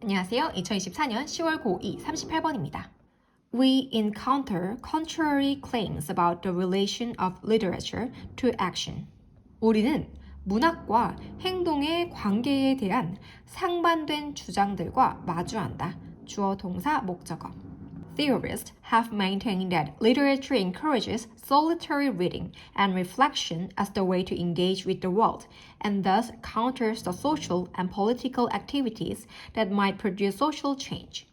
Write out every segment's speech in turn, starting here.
안녕하세요. 2024년 10월 고2 38번입니다. We encounter contrary claims about the relation of literature to action. 우리는 문학과 행동의 관계에 대한 상반된 주장들과 마주한다. 주어 동사 목적어. Theorists have maintained that literature encourages solitary reading and reflection as the way to engage with the world, and thus counters the social and political activities that might produce social change.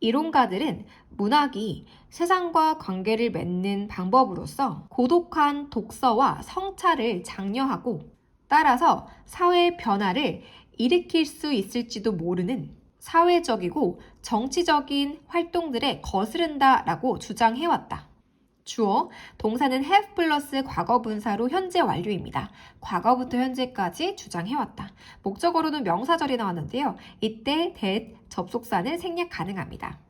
이론가들은 문학이 세상과 관계를 맺는 방법으로서 고독한 독서와 성찰을 장려하고 따라서 사회 변화를 일으킬 수 있을지도 모르는 사회적이고 정치적인 활동들에 거스른다 라고 주장해왔다. 주어 동사는 have 플러스 과거 분사로 현재 완료입니다. 과거부터 현재까지 주장해왔다. 목적어로는 명사절이 나왔는데요. 이때 that 접속사는 생략 가능합니다.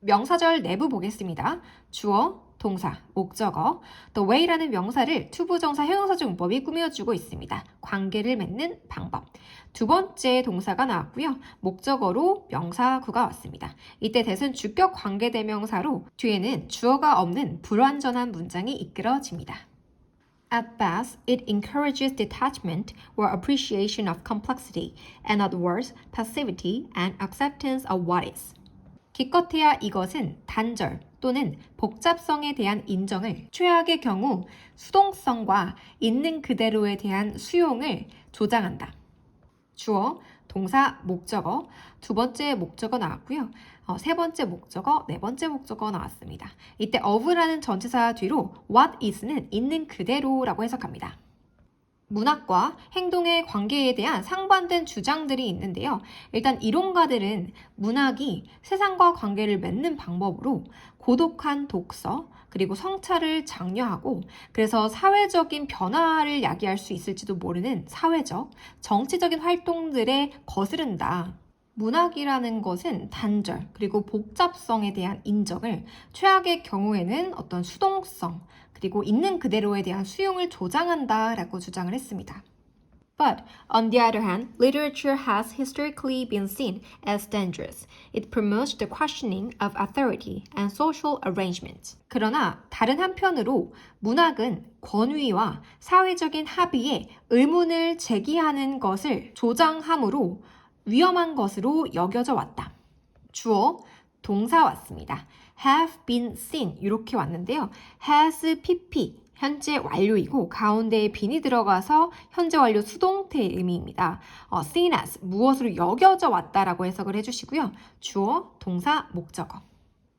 명사절 내부 보겠습니다. 주어, 동사, 목적어, the way라는 명사를 투부정사 형용사적 문법이 꾸며주고 있습니다. 관계를 맺는 방법. 두 번째 동사가 나왔고요. 목적어로 명사구가 왔습니다. 이때 대은 주격 관계대명사로 뒤에는 주어가 없는 불완전한 문장이 이끌어집니다. At best, it encourages detachment or appreciation of complexity, and at worst, passivity and acceptance of what is. 기껏해야 이것은 단절 또는 복잡성에 대한 인정을, 최악의 경우 수동성과 있는 그대로에 대한 수용을 조장한다. 주어, 동사, 목적어, 두 번째 목적어 나왔고요. 어, 세 번째 목적어, 네 번째 목적어 나왔습니다. 이때 of라는 전치사 뒤로 what is는 있는 그대로라고 해석합니다. 문학과 행동의 관계에 대한 상반된 주장들이 있는데요. 일단 이론가들은 문학이 세상과 관계를 맺는 방법으로 고독한 독서, 그리고 성찰을 장려하고 그래서 사회적인 변화를 야기할 수 있을지도 모르는 사회적, 정치적인 활동들에 거스른다. 문학이라는 것은 단절, 그리고 복잡성에 대한 인정을 최악의 경우에는 어떤 수동성, 그리고 있는 그대로에 대한 수용을 조장한다라고 주장을 했습니다. But on the other hand, literature has historically been seen as dangerous. It promotes the questioning of authority and social arrangement. 그러나 다른 한편으로 문학은 권위와 사회적인 합의에 의문을 제기하는 것을 조장함으로 위험한 것으로 여겨져 왔다. 주어 동사 왔습니다. have been seen 이렇게 왔는데요. has pp 현재 완료이고 가운데에 빈이 들어가서 현재 완료 수동태의 의미입니다. 어, seen as 무엇으로 여겨져 왔다라고 해석을 해주시고요. 주어 동사 목적어.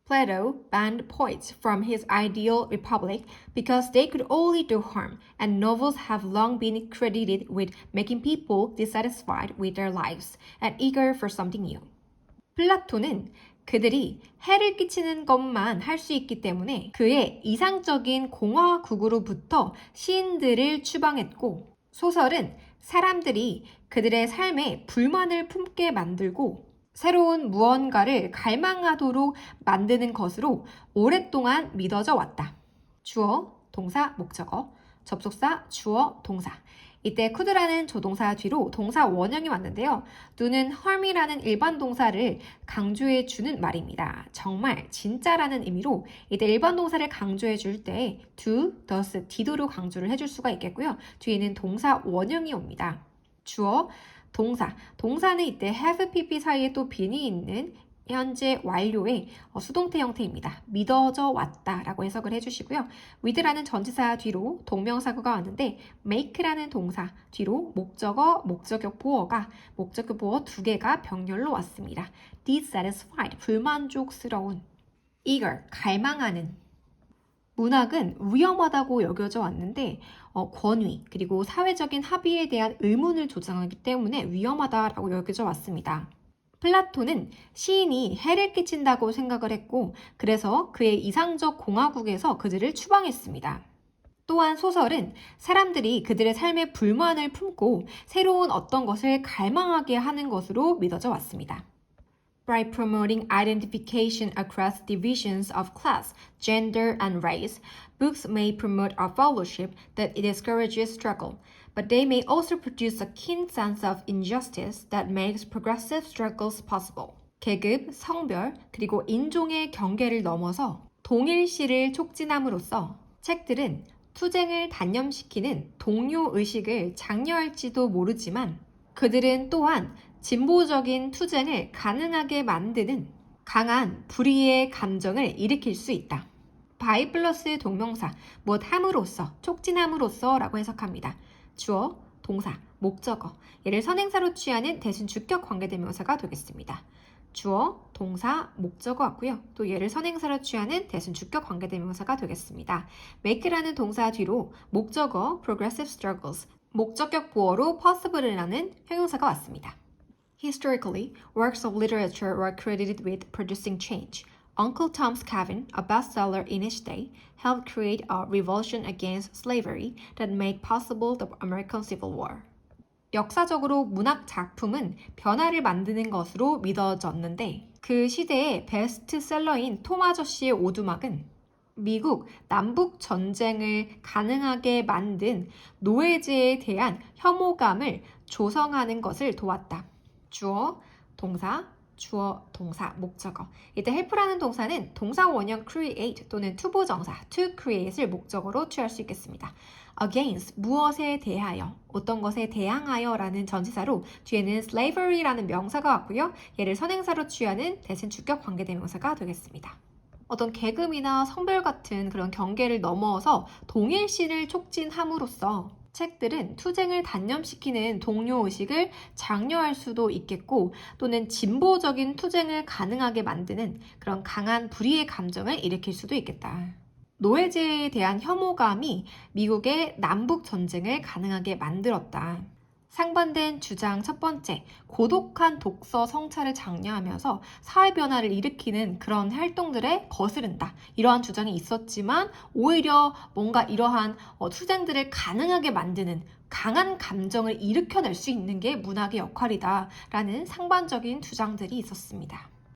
Plato banned poets from his ideal republic because they could only do harm, and novels have long been credited with making people dissatisfied with their lives and eager for something new. 플라톤은 그들이 해를 끼치는 것만 할 수 있기 때문에 그의 이상적인 공화국으로부터 시인들을 추방했고 소설은 사람들이 그들의 삶에 불만을 품게 만들고 새로운 무언가를 갈망하도록 만드는 것으로 오랫동안 믿어져 왔다. 주어, 동사, 목적어, 접속사, 주어, 동사. 이때 could라는 조동사 뒤로 동사 원형이 왔는데요. do는 harm이라는 일반 동사를 강조해 주는 말입니다. 정말, 진짜라는 의미로 이때 일반 동사를 강조해 줄 때 do, does, did로 강조를 해줄 수가 있겠고요. 뒤에는 동사 원형이 옵니다. 주어, 동사. 동사는 이때 have, pp 사이에 또 빈이 있는 현재 완료의 어, 수동태 형태입니다. 믿어져 왔다 라고 해석을 해주시고요. with라는 전치사 뒤로 동명사구가 왔는데 make라는 동사 뒤로 목적어, 목적격 보어가 목적격 보어 두 개가 병렬로 왔습니다. dissatisfied 불만족스러운 eager 갈망하는 문학은 위험하다고 여겨져 왔는데 어, 권위 그리고 사회적인 합의에 대한 의문을 조장하기 때문에 위험하다라고 여겨져 왔습니다. 플라톤은 시인이 해를 끼친다고 생각을 했고 그래서 그의 이상적 공화국에서 그들을 추방했습니다. 또한 소설은 사람들이 그들의 삶에 불만을 품고 새로운 어떤 것을 갈망하게 하는 것으로 믿어져 왔습니다. By promoting identification across divisions of class, gender, and race, books may promote a fellowship that discourages struggle, but they may also produce a keen sense of injustice that makes progressive struggles possible. 계급, 성별, 그리고 인종의 경계를 넘어서 동일시를 촉진함으로써 책들은 투쟁을 단념시키는 동료 의식을 장려할지도 모르지만 그들은 또한 진보적인 투쟁을 가능하게 만드는 강한 불의의 감정을 일으킬 수 있다. 바이 플러스 동명사, 못 함으로써, 촉진함으로써 라고 해석합니다. 주어, 동사, 목적어, 얘를 선행사로 취하는 대신 주격 관계대명사가 되겠습니다. 주어, 동사, 목적어 같고요. 또 얘를 선행사로 취하는 대신 주격 관계대명사가 되겠습니다. make라는 동사 뒤로 목적어, progressive struggles, 목적격 보어로 possible이라는 형용사가 왔습니다. Historically, works of literature were credited with producing change. Uncle Tom's Cabin, a bestseller in its day, helped create a revulsion against slavery that made possible the American Civil War. 역사적으로 문학 작품은 변화를 만드는 것으로 믿어졌는데 그 시대의 베스트셀러인 톰 아저씨의 오두막은 미국 남북 전쟁을 가능하게 만든 노예제에 대한 혐오감을 조성하는 것을 도왔다. 주어, 동사, 주어, 동사, 목적어. 이때 help라는 동사는 동사 원형 create 또는 투보 정사 to create을 목적어로 취할 수 있겠습니다. against 무엇에 대하여 어떤 것에 대항하여라는 전치사로 뒤에는 slavery라는 명사가 왔고요. 얘를 선행사로 취하는 대신 주격 관계대명사가 되겠습니다. 어떤 계급이나 성별 같은 그런 경계를 넘어서 동일시를 촉진함으로써 책들은 투쟁을 단념시키는 동료 의식을 장려할 수도 있겠고 또는 진보적인 투쟁을 가능하게 만드는 그런 강한 불의의 감정을 일으킬 수도 있겠다. 노예제에 대한 혐오감이 미국의 남북 전쟁을 가능하게 만들었다. 상반된 주장 첫 번째, 고독한 독서 성찰을 장려하면서 사회 변화를 일으키는 그런 활동들에 거스른다. 이러한 주장이 있었지만 오히려 뭔가 이러한 어, 투쟁들을 가능하게 만드는 강한 감정을 일으켜낼 수 있는 게 문학의 역할이다. 라는 상반적인 주장들이 있었습니다.